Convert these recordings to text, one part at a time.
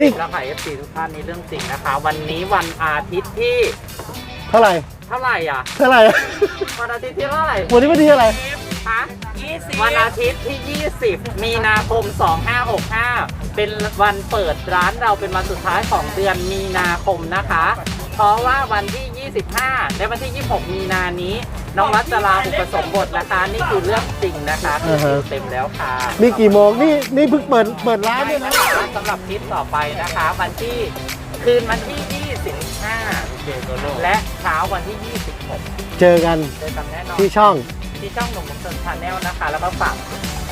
นี่แล้วค่ะ FC ทุกท่านนี่เรื่องจริงนะคะ วันนี้วันอาทิตย์ที่เท่าไหร่ เท่าไหร่อะ เท่าไหร่ วันอาทิตย์ที่เท่าไหร่วันนี้วันที่อะไรฮะวันอาทิตย์ที่ 20 มีนาคม 2565 เป็นวันเปิดร้านเราเป็นวันสุดท้ายของเดือนมีนาคมนะคะ เพราะว่าวันที่ 25 และวันที่ 26 มีนานี้ น้องรัชจะลาอุปสมบทนะคะ นี่คือเรื่องจริงนะคะคืออ่าฮะเต็มแล้วค่ะนี่กี่โมงนี่นี่เพิ่งเปิดเปิดร้านเนี่ยนะนะคะสำหรับคลิปต่อไปนะคะ วันที่คืนวันที่ 25 และเช้าวันที่ 26 เจอกันเจอกันแน่นอนที่ช่องที่ช่องหนุ่มเซินชาแนลนะคะ แล้วก็ฝาก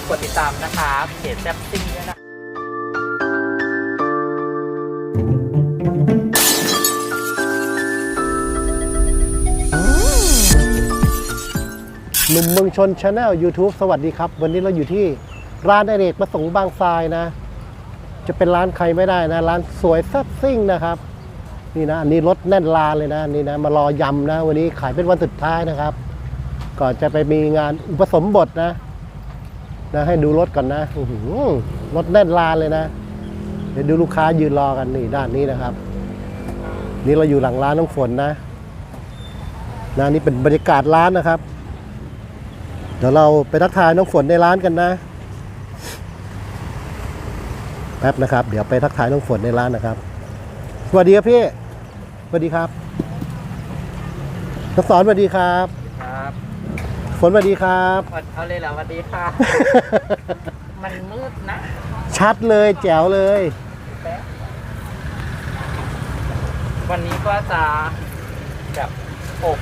กดติดตามนะคะเพจแซ่บซิ่งด้วยนะ หนุ่มเมืองชนชาแนล YouTube สวัสดีครับ วันนี้เราอยู่ที่ร้านอเนกประสงค์บางทรายนะ จะเป็นร้านใครไม่ได้นะ ร้านสวยแซ่บซิ่งนะครับ นี่นะ อันนี้รถแน่นลานเลยนะนี่นะ มารอยำนะ วันนี้ขายเป็นวันสุดท้ายนะครับ ก่อนจะไปมีงานอุปสมบทนะนะ ให้ดูรถก่อนนะรถแน่นลานเลยนะ เดี๋ยวดูลูกค้ายืนรอกันนี่ด้านนี้นะครับ นี่เราอยู่หลังร้านน้องฝนนะนะนี่เป็นบรรยากาศร้านนะครับ เดี๋ยวเราไปทักทายน้องฝนในร้านกันนะแป๊บนะครับ เดี๋ยวไปทักทายน้องฝนในร้านนะครับ สวัสดีครับพี่สวัสดีครับน้องสอนสวัสดีครับ ครับฝนสวัสดีครับ เอาเลยเหรอสวัสดีค่ะ มันมืดนะ ชัดเลยแจ๋วเลย วันนี้ก็จะแบบอบ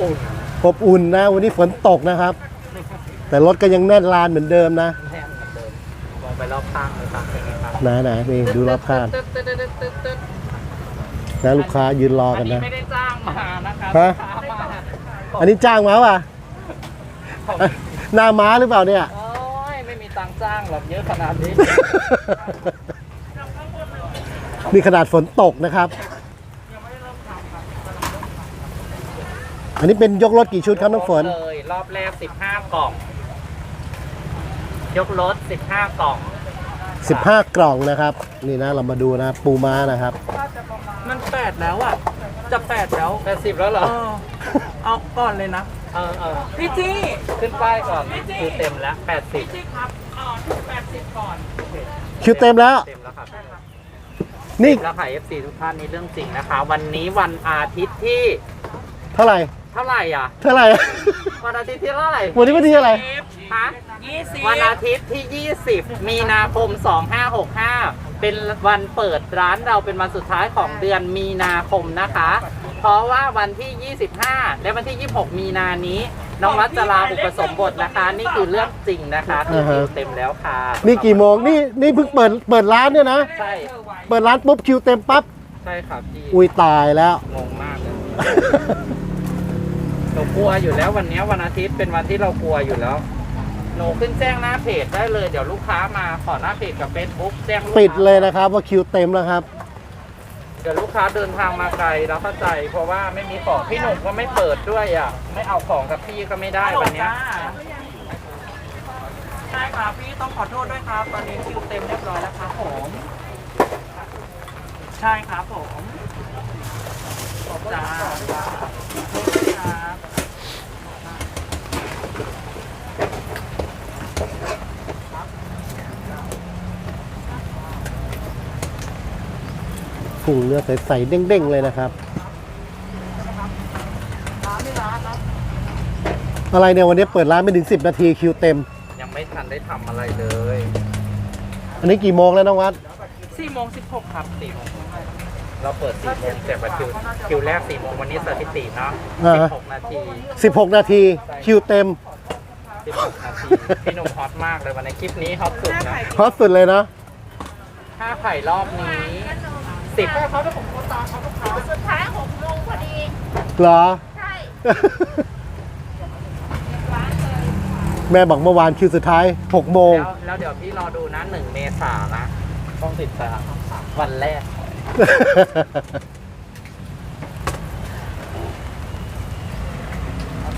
อุ่น อบอุ่นนะ วันนี้ฝนตกนะครับ แต่รถก็ยังแน่นลานเหมือนเดิมนะแน่นเหมือนเดิมมองไปรอบข้างเลยครับเป็นไงครับนะนะนี่ดูรอบข้างตึ๊ดตึ๊ดตึ๊ดตึ๊ดตึ๊ดนะลูกค้ายืนรออักันนนี้นะ ไม่ได้จ้างมานะคะฮะลูกค้ามาอันนี้จ้างมาป่ะผมหน้าม้าหรือเปล่าเนี่ย โอ้ยไม่มีตังค์จ้างหรอกเยอะขนาดนี้ นี่ขนาดฝนตกนะครับ อันนี้เป็นยกรถกี่ชุดครับน้องฝน เลยรอบแรก 15 กล่อง ยกรถ 15 กล่อง 15 กล่องนะครับ นี่นะเรามาดูนะปูม้านะครับ มันแปดแล้วอะ จะแปดแล้วแปดสิบแล้วเหรอเอาก่อนเลยนะ เออเออพี่จี้ขึ้นป้ายก่อนคือเต็มแล้วแปดสิบคิวเต็มแล้ว เต็มแล้วครับนี่แล้วค่ะ FC ทุกท่านนี่เรื่องจริงนะคะ วันนี้วันอาทิตย์ที่ เท่าไหร่ เท่าไหร่อะ เท่าไหร่ วันอาทิตย์ที่เท่าไหร่ วันนี้วันที่อะไร ฮะวันอาทิตย์ที่ 20 มีนาคม 2565 เป็นวันเปิดร้านเราเป็นวันสุดท้ายของเดือนมีนาคมนะคะ เพราะว่าวันที่ 25 และวันที่ 26 มีนานี้ น้องรัชจะลาอุปสมบทนะคะ นี่คือเรื่องจริงนะคะคืออ่าฮะคิวเต็มแล้วค่ะนี่กี่โมง นี่นี่เพิ่งเปิดเปิดร้านเนี่ยนะ ใช่ เปิดร้านปุ๊บคิวเต็มปั๊บ ใช่ครับพี่ อุ้ยตายแล้ว งงมากเลย หนูกลัวอยู่แล้ววันนี้วันอาทิตย์เป็นวันที่เรากลัวอยู่แล้ว หนูขึ้นแจ้งหน้าเพจได้เลยเดี๋ยวลูกค้ามาขอหน้าเพจกับเฟซบุ๊กแจ้งลูกค้าปิดเลยนะครับว่าคิวเต็มแล้วครับ เดี๋ยวลูกค้าเดินทางมาไกลเราเข้าใจ เพราะว่าไม่มีของพี่หนุ่มก็ไม่เปิดด้วยอะไม่เอาของกับพี่ก็ไม่ได้วันเนี้ย ใช่ครับพี่ต้องขอโทษด้วยครับ ตอนนี้คิวเต็มเรียบร้อยแล้วครับผม ใช่ครับผมจ้าครับ ถุงเนื้อใสๆเด้งๆเลยนะครับ อะไรเนี่ยวันนี้เปิดร้านไม่ถึง 10 นาทีคิวเต็ม ยังไม่ทันได้ทำอะไรเลย อันนี้กี่โมงแล้วน้องวัดสี่โมงสิบหกครับสี่โมงเราเปิดสี่โมงแต่ว่าคิวคิวแรกสี่โมงวันนี้สถิติเนาะอ่าสิฮะบหกนาที 16 นาทีคิวเต็มสิบหกนาทีพี่หนุ่มฮอตมากเลยวันในคลิปนี้ฮอตสุดนะฮอตสุดเลยเนาะถ้าไข่รอบนี้ สิบสุดท้ายหกโมงพอดี เหรอ ใช่แม่บอกเมื่อวานคิวสุดท้าย6โมง แล้วแล้วเดี๋ยวพี่รอดูนะหนึ่งเมษานะ ต้องติดตามวันแรก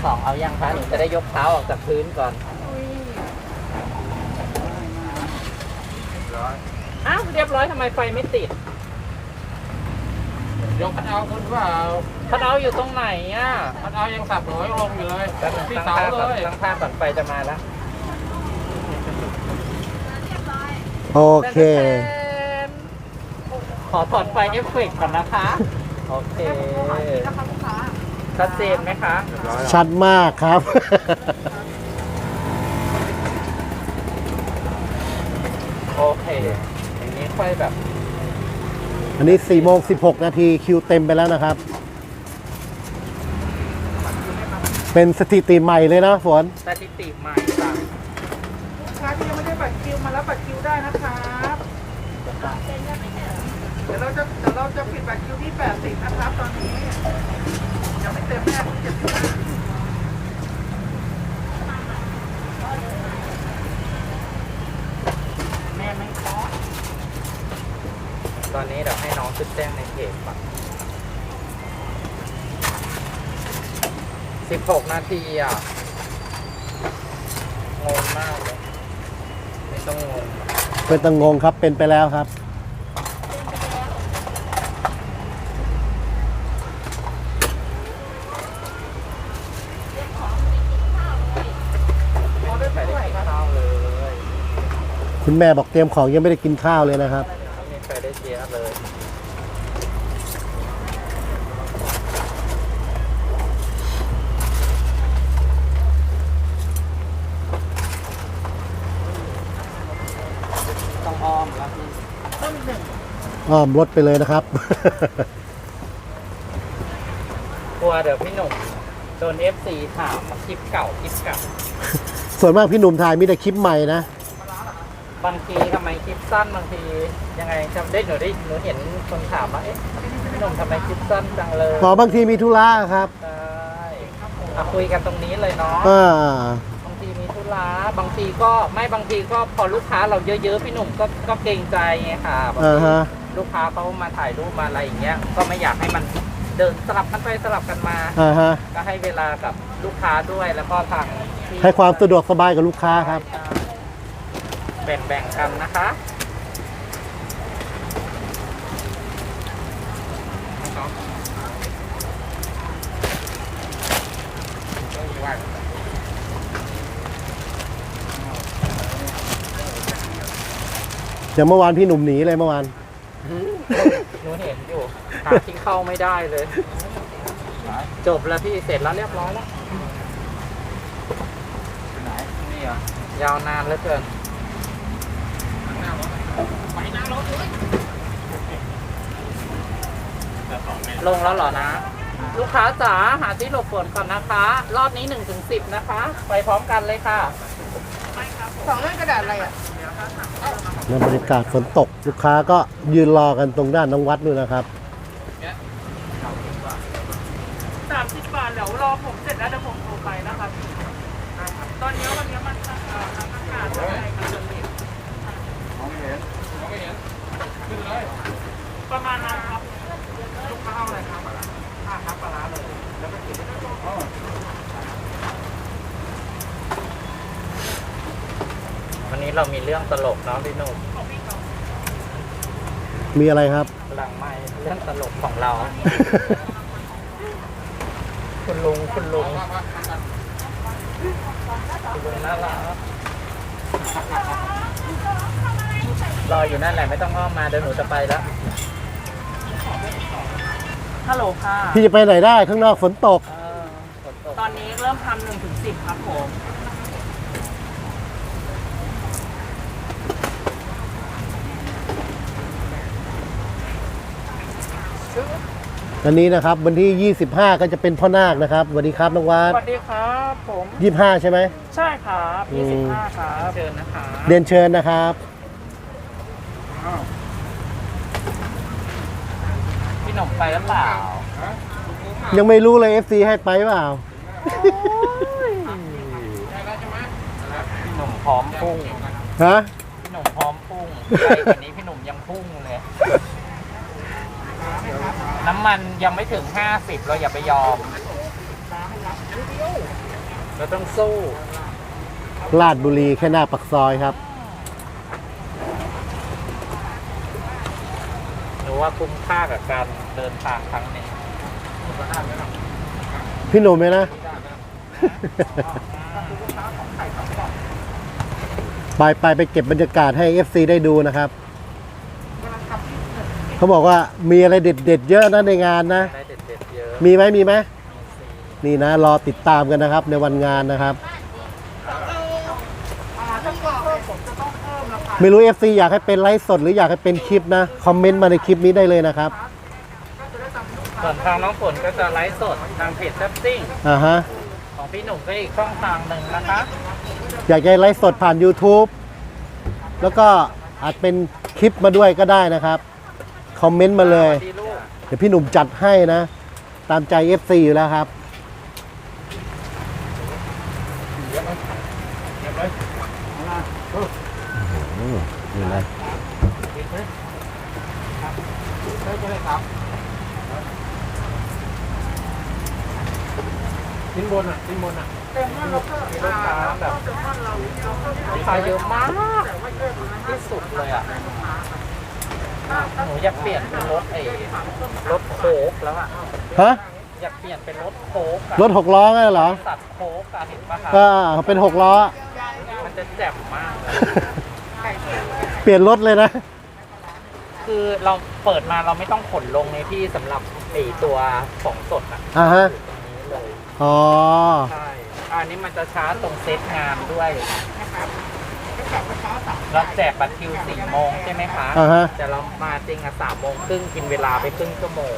สองเอายังคะหนูจะได้ยกเท้าออกจากพื้นก่อนออ้าวเรียบร้อยทำไมไฟไม่ติด ยกคันเอาคุณเปล่าคันเอาท์อยู่ตรงไหนอะคันเอายังสับหัวลงอยู่เลยแป๊บนึงที่ตั้งเสาค่าก่อนเลยตั้งค่าก่อนไฟจะมาแล้วโอเค ขอถอดไฟเอฟเฟกต์ก่อนนะคะ โอเคชัดเจนไหมคะ ชัดมากครับโอเค อย่างนี้ค่อยแบบ อันนี้4โมง16 นาทีคิวเต็มไปแล้วนะครับ เป็นสถิติใหม่เลยนะฝน สถิติใหม่ค่ะลูกค้าที่ยังไม่ได้บัตรคิวมาแล้วบัตรคิวได้นะครับเดี๋ยวเราจะเดี๋ยวเราจะปิดบัตรคิวที่ 80 นะครับ ตอนนี้ยังไม่เต็มแน่คุณเจ็บ ขึ้นแจ้งในเพจก่อน16นาทีอะ งงมากเลย ไม่ต้องงง เป็นตังงงครับเป็นไปแล้วครับ ไม่ได้ไปได้กินข้าวเลยคุณแม่บอกเตรียมของยังไม่ได้กินข้าวเลยนะครับ ไม่มีใครได้เชียร์เลย ต้องอ้อมแล้วพี่ อ้อมรถไปเลยนะครับ กลัวเดี๋ยวพี่หนุ่มโดน FC ถามมาคลิปเก่าคลิปเก่าส่วนมากพี่หนุ่มถ่ายมีแต่คลิปใหม่นะ บางทีทำไมคลิปสั้นบางทียังไงจำได้หนูได้หนูเห็นคนถามว่าเอ๊ะพี่หนุ่มทำไมคลิปสั้นจังเลยขอบางทีมีธุระครับใช่อะคุยกันตรงนี้เลยเนาะ อ่า บางทีมีธุระบางทีก็ไม่บางทีก็พอลูกค้าเราเยอะๆ พี่หนุ่มก็ก็เกรงใจไงค่ะบางอ่าทีฮะ ลูกค้าเขามาถ่ายรูปมาอะไรอย่างเงี้ย ก็ไม่อยากให้มันเดินสลับกันไปสลับกันมา อ่าฮะก็ให้เวลากับลูกค้าด้วยแล้วก็ทางที่ให้ความสะดวกสบายกับลูกค้าครับ แบ่งๆกันนะคะอย่างเมื่อวานพี่หนุ่มหนีเลยเมื่อวาน หนูเห็นอยู่หาที่เข้าไม่ได้เลย จบแล้วพี่เสร็จแล้วเรียบร้อยแล้วไหนนี่เหรอยาวนานเหลือเกินลงแล้วเหรอนะ ลูกค้าจ๋าหาที่หลบฝนก่อนนะคะ รอบนี้1นถึงสินะคะ ไปพร้อมกันเลยค่ะสองเรื่องกระดาษอะไรอะ นะบรรยากาศฝนตกลูกค้าก็ยืนรอกันตรงด้านน้องวัดด้วยนะครับ สามสิบบาทเดี๋ยวรอผมเสร็จแล้วเดี๋ยวผมโทรไปนะครับ ตอนนี้วันนี้มันเอ่อทางอากาศอะไรกันเลย มองไม่เห็นมองไม่เห็นขึ้นเลย ประมาณนั้นครับ ลูกค้าเอาอะไรครับอ่าครับปลาร้าเลย แล้วก็เก็บไว้ อ๋อ วันนี้ เรามีเรื่องตลกเนาะพี่หนุ่มมีอะไรครับ หลังไม่เรื่องตลกของเรา คุณลุงคุณลุงคุณลุงน่ารักรออยู่นั่นแหละไม่ต้องอ้อมมาเดี๋ยวหนูจะไปแล้วฮัลโหลค่ะพี่จะไปไหนได้ข้างนอกฝนตก เออฝนตก ตอนนี้เริ่มทำหนึ่งถึงสิบครับผม อันนี้นะครับวันที่ 25 ก็จะเป็นพ่อนาคนะครับสวัสดีครับน้องวัสดวัสดีครับผม25 ใช่ไหม ใช่ครับอืม 25ครับเชิญนะคะเรียนเชิญนะครับพี่หนุ่มไปหรือเปล่ายังไม่รู้เลย FC ให้ไปเปล่า พี่หนุ่มพร้อมพุ่งฮะพี่หนุ่มพร้อมพุ่งใหญ่กว่านี้พี่หนุ่มยังพุ่งเลย น้ำมันยังไม่ถึง 50 เราอย่าไปยอม เราต้องสู้ลาดบุรีแค่หน้าปักซอยครับว่าคุ้มค่ากับการเดินทางครั้งนี้พี่หนุ่มไหมนะ ไปไปไปเก็บบรรยากาศให้ FC ได้ดูนะครับ เขาบอกว่ามีอะไรเด็ดๆเยอะนะในงานนะ ได้เด็ดๆเยอะมีไหมมีไหมมีซีนี่นะ รอติดตามกันนะครับในวันงานนะครับ ไม่รู้ FC อยากให้เป็นไลฟ์สดหรืออยากให้เป็นคลิปนะ คอมเมนต์มาในคลิปนี้ได้เลยนะครับส่วนทางน้องฝนก็จะไลฟ์สดทางเพจแซปซิ่งอ่าฮะของพี่หนุ่มก็อีกช่องทางหนึ่งนะคะ อยากจะไลฟ์สดผ่าน YouTube แล้วก็อาจเป็นคลิปมาด้วยก็ได้นะครับ คอมเมนต์มาเลยสวัสดีลูกเดี๋ยวพี่หนุ่มจัดให้นะ ตามใจ FC อยู่แล้วครับ นี่นะชิ้นบนอะชิ้นบนอะมีลูกค้าแบบลูกค้าเยอะมากที่สุดเลยอะ หนูอยากเปลี่ยนเป็นรถไอ้รถโค้กแล้วอะฮะอยากเปลี่ยนเป็นรถโค้กอะรถหกล้อไงเหรอสัตว์โค้กอะเห็นปะคะก็เป็นหกล้อ มันจะแจ่มมากเลยเปลี่ยนรถเลยนะ คือเราเปิดมาเราไม่ต้องขนลงในที่สำหรับไอ้ตัวของสดอะอ่าฮะอยู่ตรงนี้เลยอ๋อ ใช่อันนี้มันจะช้าตรงเซตงานด้วย เราแจกบัตรคิวสี่โมงใช่ไหมคะ อ่าฮะ แต่เรามาจริงอะสามโมงครึ่งกินเวลาไปครึ่งชั่วโมง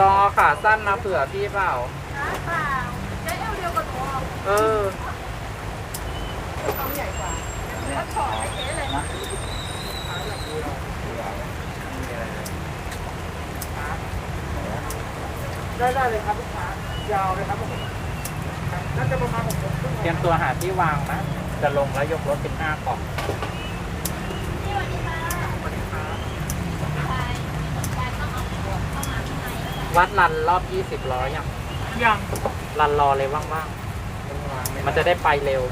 ต่อขาสั้นมาเผื่อพี่เปล่า เปล่าใช้เอวเดียวกับหนูเอาเออเอาใหญ่กว่าแล้วถอดไอ้เจ๊เลยนะ ได้ได้เลยครับลูกค้ายาวเลยครับผมน่าจะประมาณหกโมงครึ่งเตรียมตัวหาที่วางนะ จะลงแล้วยกรถเป็นห้ากล่องวัดรันรอบ 20ร้อยยังยังรันรอเลยว่างๆมันจะได้ไปเร็ว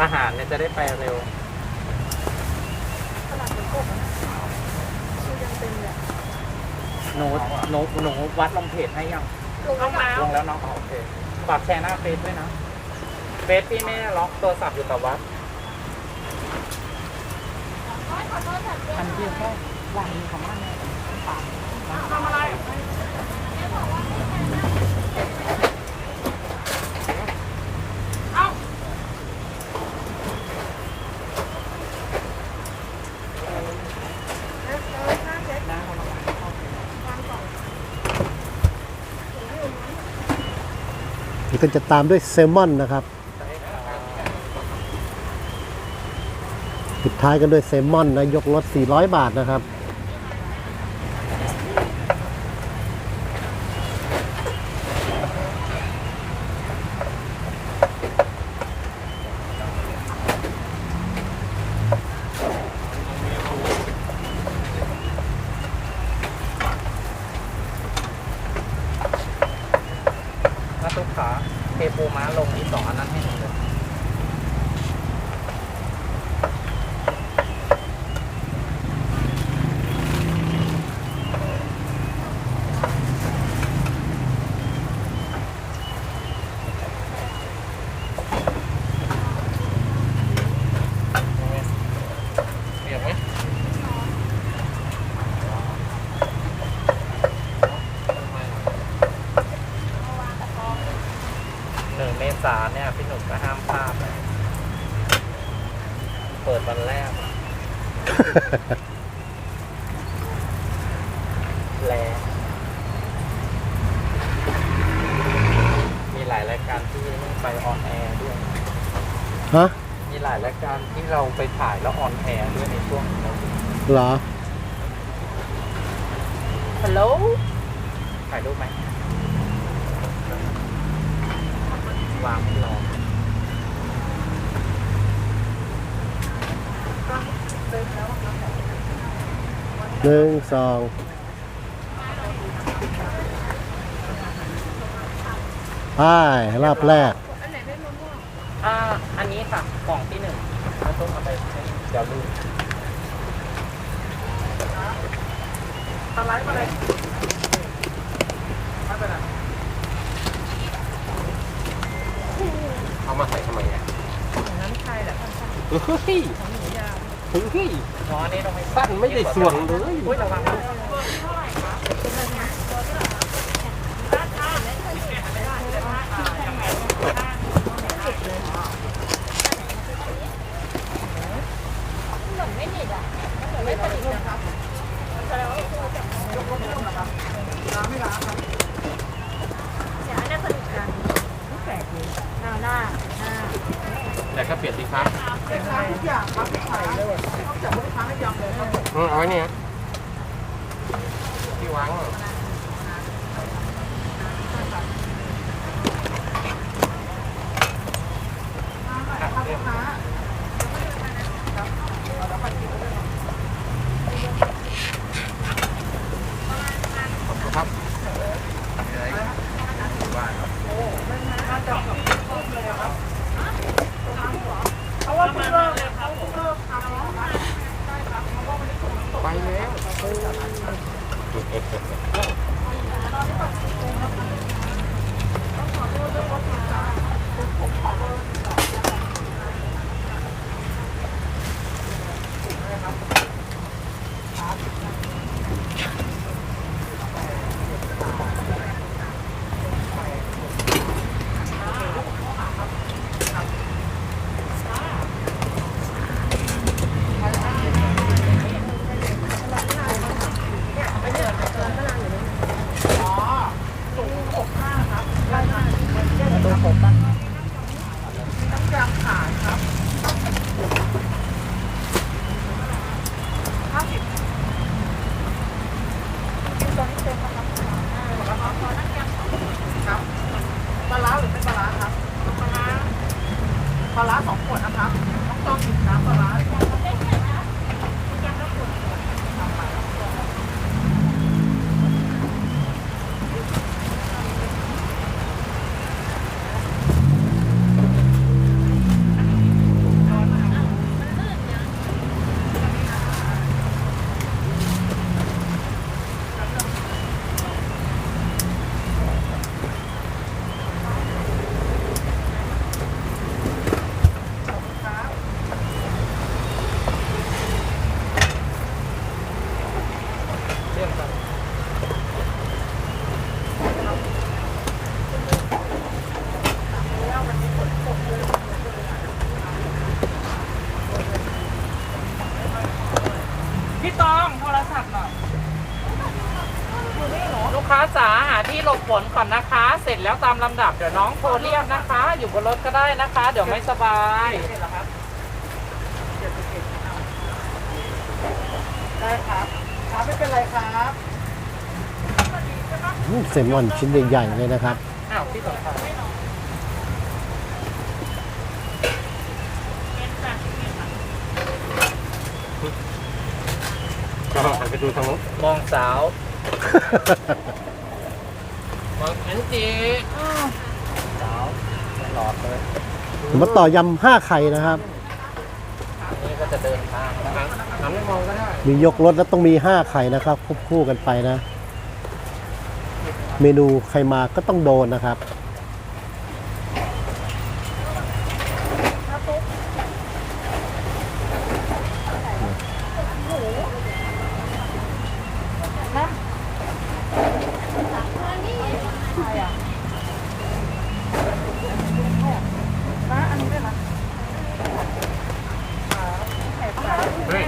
อาหารเนี่ยจะได้ไปเร็ว หนูหนูหนูวัดลงเพจให้ยังลงแล้วลงแล้วเนาะโอเคฝากแชร์หน้าเฟซด้วยนะเฟซพี่ไม่ได้ล็อกโทรศัพท์อยู่กับวัดอันเดียวก็วางของมันเนี่ยทำอะไร็จะตามด้วยแซลมอนนะครับปิดท้ายกันด้วยแซลมอนนะยกรถ 400 บาทนะครับ ถ้าทุกขาเท ปูม้าลงที่สองอันนั้นให้หนูเลย เรียกไหม หนึ่งเมษาเนี่ย พี่หนุ่มก็ห้ามพลาดนะเปิดวันแรกแรงมีหลายรายการที่ไปออนแอร์ด้วย ฮะมีหลายรายการที่เราไปถ่ายแล้วออนแอร์ด้วยในช่วงนี้เหรอ ฮัลโหล ถ่ายรูปไหมวางรอ หนึ่งสองป้ายรอบแรก อ่าอันนี้ค่ะกล่องที่หนึ่งแล้วต้องเอาไปเดี๋ยวลืมอะไรมาเลยเอามาใส่ทำไมอะน้ำไทยแหละเฮ้ย เฮ้ยอ๋ออันนี้ต้องไปสั้นไม่ได้ส่วนเลย อุ้ยระวังนะ เดี๋ยวอันนี้สนุกกันแปลกดีหน้าหน้าหน้า แต่ก็เปลี่ยนสิครับทุกอย่างครับใส่เลยนอกจากลูกค้าให้ยำเลยครับอืมเอาไว้เนี่ยที่วางอะเพรา ร็จแล้วตามลำดับเดี๋ยวน้องโทรเรียกนะคะ อยู่บนรถก็ได้นะคะ เดี๋ยวไม่สบายได้ครับครับไม่เป็นไรครับอืมเซลมอนชิ้นใหญ่ๆเลยนะครับ อ้าวพี่สมชายก็หันไปดูทางโน้นมองสาวมอ งอันจีสาวหลอดเลยมาต่อยำห้าไข่นะครับ นี่ก็จะเดินทางนะครับหันไม่มองก็ได้มียกรถแล้วต้องมีห้าไข่นะครับควบคู่กันไปนะ เมนูใครมาก็ต้องโดนนะครับ นะอันนี้ด้วยนะ เฮ้ย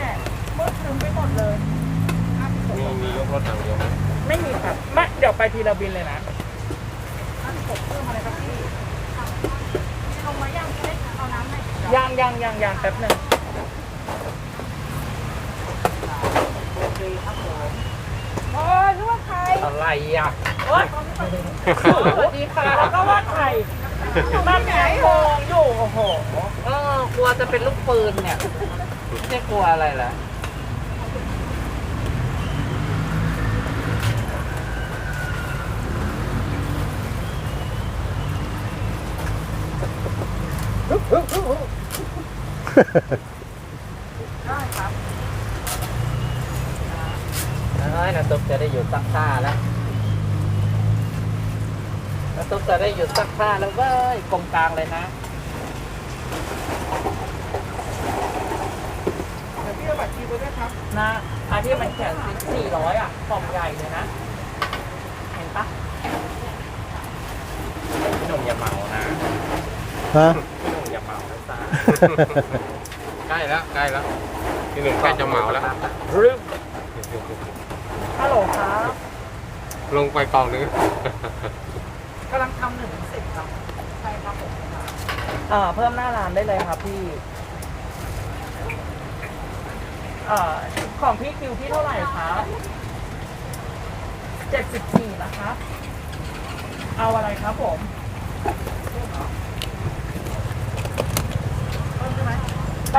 มืดถึงไปหมดเลย มีมียก รถทางเดียวไหมไม่มีครับไม่เดี๋ยวไปทีละบินเลยนะลงมายังเล็กเอาน้ำให้ยังยังยังยังแป๊บหนึ่งโอ้ยนึกว่าใครอะไรอะโอ๊ยสวัสดีค่ะแล้วก็ว่าใครมันแหงมองอยู่โอ้โหเออกลัวจะเป็นลูกปืนเนี่ยไม่กลัวอะไรล่ะ ได้ครับเอ้ยน้ำซุปจะได้หยุดซักผ้าแล้วน้ำซุปจะได้หยุดซักผ้าแล้วเว้ยกลมกลางเลยนะเดี๋ยวพี่เอาบัตรคิวไปด้วยครับ นะอันที่มันแข็งสี่ร้อยอะกล่องใหญ่เลยนะ เห็นปะพี่หนุ่มอย่าเมานะฮะ ใกล้แล้วใกล้แล้วพี่หนึ่งใกล้จะเหมาแล้วรึมฮัลโหลครับลงไปกองนึงกำลังทำหนึ่งถึงสิบครับใช่ครับผมเอ่อเพิ่มหน้าร้านได้เลยครับพี่เอ่อของพี่คิวที่เท่าไหร่ครับเจ็ดสิบสี่นะครับเอาอะไรครับผม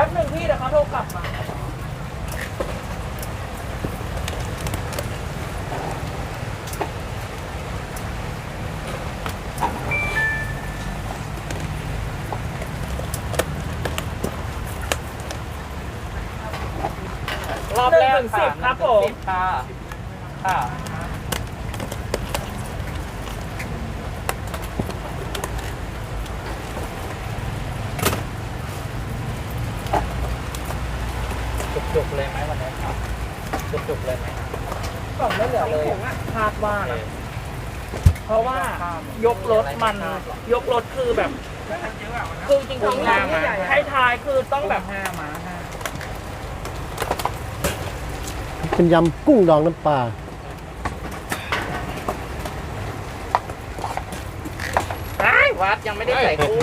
ป๊บหนึ่งพี่เดี๋ยวเขาโทรกลับมา รอบแรกหนึ่งถึงสิบครับผมสิบค่ะค่ะ จุกๆเลยไหมวันนี้ครับ จุกๆเลยไหมกล่องไม่เหลือเลยคาดว่านะเพราะว่ายกรถมัน ยกรถคือแบบ คือจริงๆงานท้ายๆคือต้องแบบห้ามาห้าเป็นยำกุ้งดองน้ำปลาไอ้ยวัดยังไม่ได้ใส่กุ้ง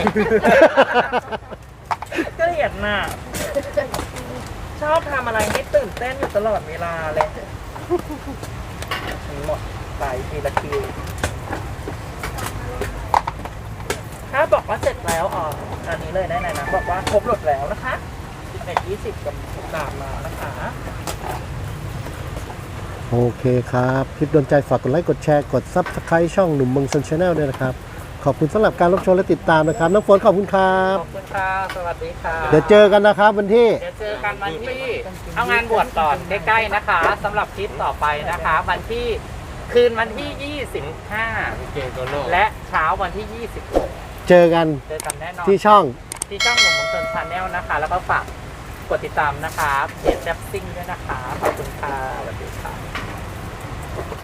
เกลียดน่ะ ชอบทำอะไรให้ตื่นเต้นอยู่ตลอดเวลาเลยหมดไปทีละคิวถ้าบอกว่าเสร็จแล้วอ๋ออันนี้เลยได้ไหนนะบอกว่าครบหมดแล้วนะคะ11 20กับตามมานะคะโอเคครับ คลิปโดนใจฝากกดไลค์ กดแชร์ กด Subscribe ช่องหนุ่มเมืองซันชาแนลด้วยนะครับ ขอบคุณสำหรับการรับชมและติดตามนะครับ น้องฝนขอบคุณครัขบอบคุณค่ะสวัสดีค่ะเดี๋ยวเจอกันนะครับวันที่ เดี๋ยวเจอกันวันที่เอางานบวชก่อนใกล้ๆนะคะสำหรับคลิปต่อไปนะคะ วันที่คืนวันที่ 25เก่งโตโน่และเช้าวันที่ 26 เจอกันเจอกันแน่นอน ที่ช่อง ที่ช่องหนุ่มมงคลชาแนลนะคะ แล้วก็ฝากกดติดตามนะคะเพจแซบซิ่งด้วยนะคะ ขอบคุณค่ะสวัสดีค่ะ